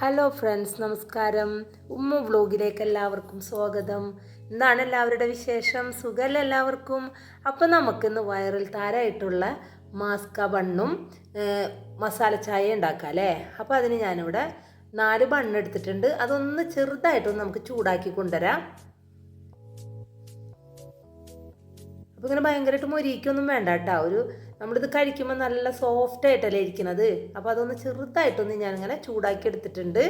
Hello friends നമസ്കാരം. ഉമ്മ വ്ലോഗിലേക്ക് എല്ലാവർക്കും സ്വാഗതം. എന്താണ് എല്ലാവരുടെ വിശേഷം. സുഖമല്ല എല്ലാവർക്കും? അപ്പം നമുക്കിന്ന് വൈറൽ താരമായിട്ടുള്ള മാസ്ക ബണ്ണും മസാല ചായ ഉണ്ടാക്കാം അല്ലേ? അപ്പോൾ അതിന് ഞാനിവിടെ നാല് ബണ്ണ് എടുത്തിട്ടുണ്ട് അതൊന്ന് ചെറുതായിട്ടൊന്ന് നമുക്ക് ചൂടാക്കി കൊണ്ടുവരാം. ഇങ്ങനെ ഭയങ്കരമായിട്ട് മൊരിക്കൊന്നും വേണ്ട കേട്ടോ. ഒരു നമ്മളിത് കഴിക്കുമ്പോൾ നല്ല സോഫ്റ്റ് ആയിട്ടല്ലേ ഇരിക്കുന്നത്. അപ്പോൾ അതൊന്ന് ചെറുതായിട്ടൊന്ന് ഞാനിങ്ങനെ ചൂടാക്കി എടുത്തിട്ടുണ്ട്.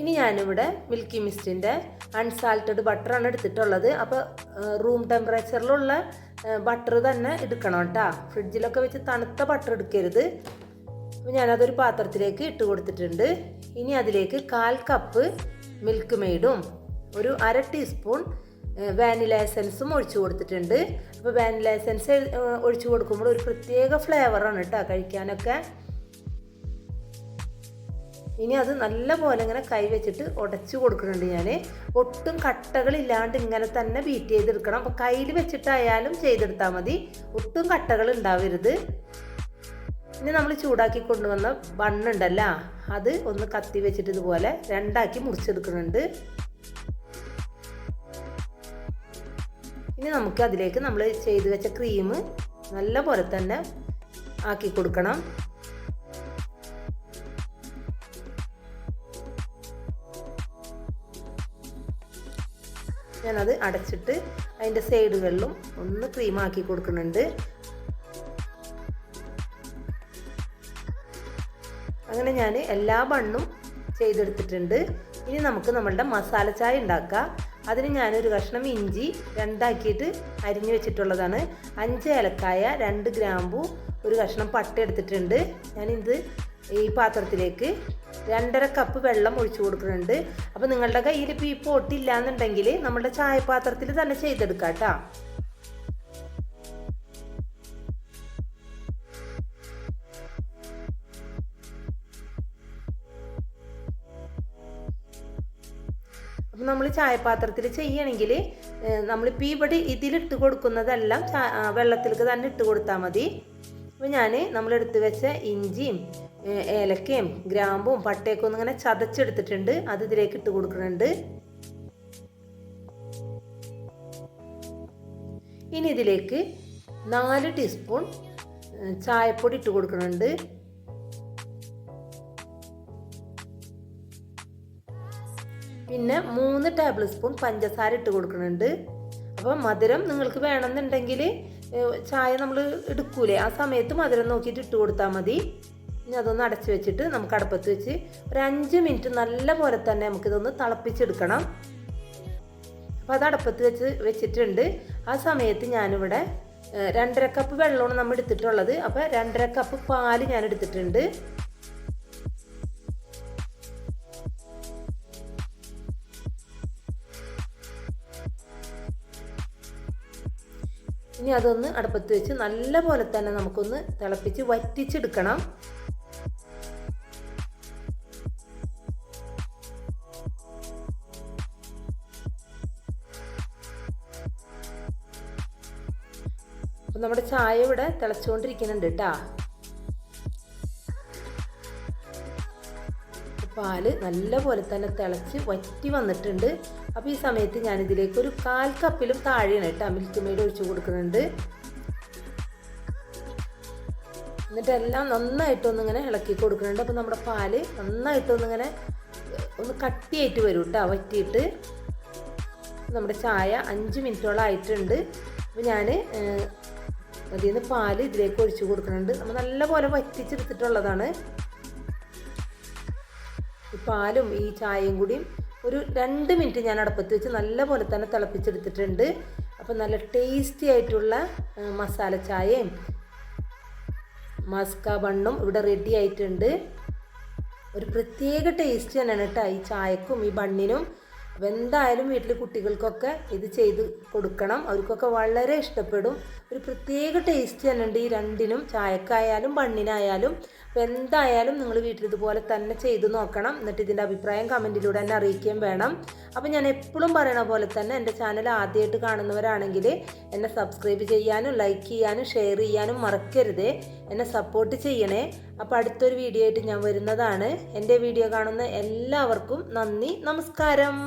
ഇനി ഞാനിവിടെ മിൽക്കി മിസ്റ്റിന്റെ അൺസാൾട്ടഡ് ബട്ടറാണ് എടുത്തിട്ടുള്ളത്. അപ്പോൾ റൂം ടെമ്പറേച്ചറിലുള്ള ബട്ടർ തന്നെ എടുക്കണം കേട്ടോ. ഫ്രിഡ്ജിലൊക്കെ വെച്ച് തണുത്ത ബട്ടർ എടുക്കരുത്. അപ്പോൾ ഞാനതൊരു പാത്രത്തിലേക്ക് ഇട്ട് കൊടുത്തിട്ടുണ്ട്. ഇനി അതിലേക്ക് കാൽ കപ്പ് മിൽക്ക് മെയ്ഡും ഒരു അര ടീസ്പൂൺ വാനില എസൻസും ഒഴിച്ചു കൊടുത്തിട്ടുണ്ട്. അപ്പോൾ വാനില എസൻസ് ഒഴിച്ചു കൊടുക്കുമ്പോൾ ഒരു പ്രത്യേക ഫ്ലേവറാണ് കേട്ടോ കഴിക്കാനൊക്കെ. ഇനി അത് നല്ലപോലെ ഇങ്ങനെ കൈ വെച്ചിട്ട് ഉടച്ചു കൊടുക്കുന്നുണ്ട് ഞാൻ ഒട്ടും കട്ടകളില്ലാണ്ട് ഇങ്ങനെ തന്നെ ബീറ്റ് ചെയ്തെടുക്കണം. അപ്പോൾ കയ്യിൽ വെച്ചിട്ടായാലും ചെയ്തെടുത്താൽ മതി. ഒട്ടും കട്ടകൾ ഉണ്ടാവരുത്. ഇനി നമ്മൾ ചൂടാക്കി കൊണ്ടുവന്ന ബണ്ണുണ്ടല്ലോ അത് ഒന്ന് കത്തി വെച്ചിട്ട് ഇതുപോലെ രണ്ടാക്കി മുറിച്ചെടുക്കുന്നുണ്ട്. ഇനി നമുക്ക് അതിലേക്ക് നമ്മൾ ചെയ്തു വെച്ച ക്രീം നല്ല പോലെ തന്നെ ആക്കി കൊടുക്കണം. ഞാനത് അടച്ചിട്ട് അതിന്റെ സൈഡുകളിലും ഒന്ന് ക്രീം ആക്കി കൊടുക്കുന്നുണ്ട്. അങ്ങനെ ഞാൻ എല്ലാ ബണ്ണും ചെയ്തെടുത്തിട്ടുണ്ട്. ഇനി നമുക്ക് നമ്മളുടെ മസാല ചായ ഉണ്ടാക്കാം. അതിന് ഞാനൊരു കഷ്ണം ഇഞ്ചി രണ്ടാക്കിയിട്ട് അരിഞ്ഞു വെച്ചിട്ടുള്ളതാണ്. അഞ്ച് ഏലക്കായ രണ്ട് ഗ്രാമ്പു ഒരു കഷ്ണം പട്ട എടുത്തിട്ടുണ്ട്. ഞാനിത് ഈ പാത്രത്തിലേക്ക് രണ്ടര കപ്പ് വെള്ളം ഒഴിച്ചു കൊടുക്കുന്നുണ്ട്. അപ്പോൾ നിങ്ങളുടെ കയ്യിൽ ഇപ്പോൾ ഈ പൊട്ടില്ല എന്നുണ്ടെങ്കിൽ നമ്മുടെ ചായപാത്രത്തിൽ തന്നെ ചെയ്തെടുക്കാം കേട്ടോ അപ്പം നമ്മൾ ചായപാത്രത്തിൽ ചെയ്യണമെങ്കിൽ നമ്മളിപ്പോൾ ഇവിടെ ഇതിലിട്ട് കൊടുക്കുന്നതെല്ലാം വെള്ളത്തിലേക്ക് തന്നെ ഇട്ട് കൊടുത്താൽ മതി. അപ്പോൾ ഞാൻ നമ്മളെടുത്ത് വെച്ച ഇഞ്ചിയും ഏലക്കയും ഗ്രാമ്പും പട്ടയൊക്കെ ഒന്ന് ഇങ്ങനെ ചതച്ചെടുത്തിട്ടുണ്ട്. അത് ഇതിലേക്ക് ഇട്ട് കൊടുക്കുന്നുണ്ട്. ഇനി ഇതിലേക്ക് നാല് ടീസ്പൂൺ ചായപ്പൊടി ഇട്ട് കൊടുക്കുന്നുണ്ട്. പിന്നെ മൂന്ന് ടേബിൾ സ്പൂൺ പഞ്ചസാര ഇട്ട് കൊടുക്കുന്നുണ്ട്. അപ്പോൾ മധുരം നിങ്ങൾക്ക് വേണമെന്നുണ്ടെങ്കിൽ ചായ നമ്മൾ എടുക്കൂലേ. ആ സമയത്ത് മധുരം നോക്കിയിട്ട് ഇട്ട് കൊടുത്താൽ മതി. ഇനി അതൊന്ന് അടച്ചു വെച്ചിട്ട് നമുക്ക് അടുപ്പത്ത് വെച്ച് ഒരു അഞ്ച് മിനിറ്റ് നല്ല പോലെ തന്നെ നമുക്കിതൊന്ന് തിളപ്പിച്ചെടുക്കണം. അപ്പോൾ അത് അടുപ്പത്ത് വെച്ച് വെച്ചിട്ടുണ്ട്. ആ സമയത്ത് ഞാനിവിടെ രണ്ടര കപ്പ് വെള്ളമാണ് നമ്മൾ എടുത്തിട്ടുള്ളത്. അപ്പോൾ രണ്ടര കപ്പ് പാൽ ഞാൻ എടുത്തിട്ടുണ്ട്. ഇനി അതൊന്ന് അടുപ്പത്ത് വെച്ച് നല്ല പോലെ തന്നെ നമുക്കൊന്ന് തിളപ്പിച്ച് വറ്റിച്ചെടുക്കണം. നമ്മുടെ ചായ ഇവിടെ തിളച്ചുകൊണ്ടിരിക്കുന്നുണ്ട് കേട്ടാ പാൽ നല്ല പോലെ തന്നെ തിളച്ച് വറ്റി വന്നിട്ടുണ്ട്. അപ്പോൾ ഈ സമയത്ത് ഞാൻ ഇതിലേക്ക് ഒരു കാൽ കപ്പിലും താഴെയാണ് കേട്ടോ മിൽക്ക് മെയ്ഡ് ഒഴിച്ചു കൊടുക്കുന്നുണ്ട്. എന്നിട്ട് എല്ലാം നന്നായിട്ടൊന്നിങ്ങനെ ഇളക്കി കൊടുക്കുന്നുണ്ട്. അപ്പോൾ നമ്മുടെ പാൽ നന്നായിട്ടൊന്നിങ്ങനെ ഒന്ന് കട്ടിയായിട്ട് വരും കേട്ടോ വറ്റിയിട്ട്. നമ്മുടെ ചായ അഞ്ച് മിനിറ്റോളം ആയിട്ടുണ്ട്. അപ്പോൾ ഞാൻ അതിൽ നിന്ന് പാൽ ഇതിലേക്ക് ഒഴിച്ചു കൊടുക്കുന്നുണ്ട്. നമ്മൾ നല്ലപോലെ വറ്റിച്ചെടുത്തിട്ടുള്ളതാണ്. ഈ പാലും ഈ ചായയും കൂടിയും ഒരു രണ്ട് മിനിറ്റ് ഞാൻ അടുപ്പത്ത് വെച്ച് നല്ല പോലെ തന്നെ തിളപ്പിച്ചെടുത്തിട്ടുണ്ട്. അപ്പോൾ നല്ല ടേസ്റ്റി ആയിട്ടുള്ള മസാല ചായയും മസ്ക ബണ്ണും ഇവിടെ റെഡി ആയിട്ടുണ്ട്. ഒരു പ്രത്യേക ടേസ്റ്റ് തന്നെയാണ് കേട്ടോ ഈ ചായക്കും ഈ ബണ്ണിനും അപ്പോൾ എന്തായാലും വീട്ടിൽ കുട്ടികൾക്കൊക്കെ ഇത് ചെയ്ത് കൊടുക്കണം. അവർക്കൊക്കെ വളരെ ഇഷ്ടപ്പെടും. ഒരു പ്രത്യേക ടേസ്റ്റ് തന്നെ ഉണ്ട് ഈ രണ്ടിനും. ചായക്കായാലും ബണ്ണിനായാലും. അപ്പോൾ എന്തായാലും നിങ്ങൾ വീട്ടിൽ ഇതുപോലെ തന്നെ ചെയ്ത് നോക്കണം. എന്നിട്ട് ഇതിന്റെ അഭിപ്രായം കമന്റിലൂടെ തന്നെ അറിയിക്കുകയും വേണം. അപ്പോൾ ഞാൻ എപ്പോഴും പറയണ പോലെ തന്നെ എന്റെ ചാനൽ ആദ്യമായിട്ട് കാണുന്നവരാണെങ്കിൽ എന്നെ സബ്സ്ക്രൈബ് ചെയ്യാനും ലൈക്ക് ചെയ്യാനും ഷെയർ ചെയ്യാനും മറക്കരുത്. എന്നെ സപ്പോർട്ട് ചെയ്യണേ. അപ്പോൾ അടുത്തൊരു വീഡിയോ ആയിട്ട് ഞാൻ വരുന്നതാണ്. എന്റെ വീഡിയോ കാണുന്ന എല്ലാവർക്കും നന്ദി. നമസ്കാരം.